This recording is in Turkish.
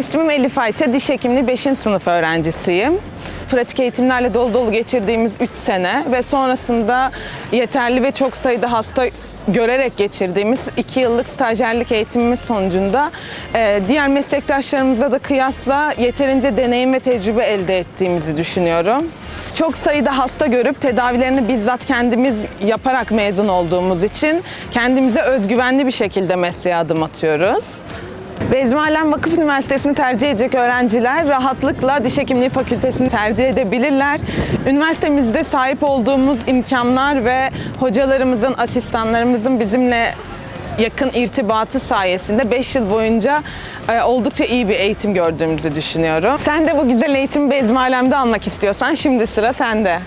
İsmim Elif Ayça, diş hekimliği 5. sınıf öğrencisiyim. Pratik eğitimlerle dolu dolu geçirdiğimiz 3 sene ve sonrasında yeterli ve çok sayıda hasta görerek geçirdiğimiz 2 yıllık stajyerlik eğitimimiz sonucunda e, diğer meslektaşlarımıza da kıyasla yeterince deneyim ve tecrübe elde ettiğimizi düşünüyorum. Çok sayıda hasta görüp tedavilerini bizzat kendimiz yaparak mezun olduğumuz için kendimize özgüvenli bir şekilde mesleğe adım atıyoruz. Bezmi Alem Vakıf Üniversitesi'ni tercih edecek öğrenciler rahatlıkla diş hekimliği fakültesini tercih edebilirler. Üniversitemizde sahip olduğumuz imkanlar ve hocalarımızın, asistanlarımızın bizimle yakın irtibatı sayesinde 5 yıl boyunca e, oldukça iyi bir eğitim gördüğümüzü düşünüyorum. Sen de bu güzel eğitimi Bezmi Alem'de almak istiyorsan şimdi sıra sende.